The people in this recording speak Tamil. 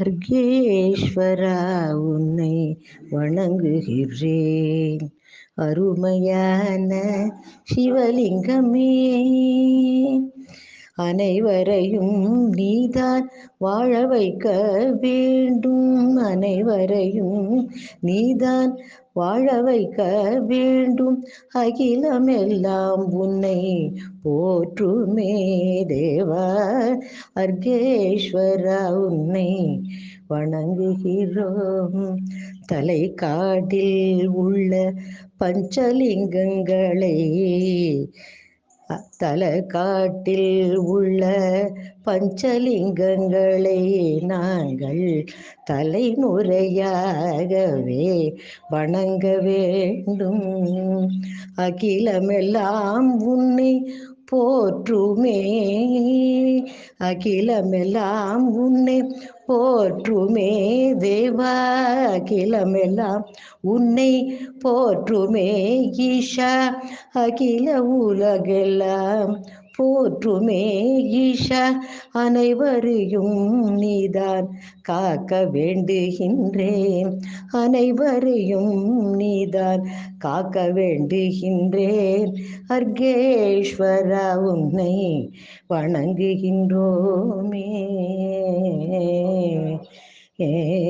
அர்கேஸ்வரா உன்னை வணங்குகிறேன் அருமையான சிவலிங்கமே. அனைவரையும் நீதான் வாழ வைக்க வேண்டும். அனைவரையும் நீதான் வாழ வைக்க வேண்டும். அகிலம் எல்லாம் உன்னை போற்றுமே தேவா. அர்கேஸ்வரா உன்னை வணங்குகிறோம். தலை காட்டில் உள்ள பஞ்சலிங்கங்களை தலக்காட்டில் உள்ள பஞ்சலிங்கங்களை நாங்கள் தலைமுறையாகவே வணங்க வேண்டும். அகிலமெல்லாம் உன்னை போற்றுமே. அகிலமெல்லாம் உன்னை போற்றுமே தேவா அகிலமெல்லாம் உன்னை போற்றுமே ஈஷா அகில உலகெல்லாம் போற்றுமே ஈஷா அனைவரையும் நீதான் காக்க வேண்டுகின்றேன். அனைவரையும் நீதான் காக்க வேண்டுகின்றேன். அர்கேஸ்வரா உன்னை வணங்குகின்றோமே. ஏ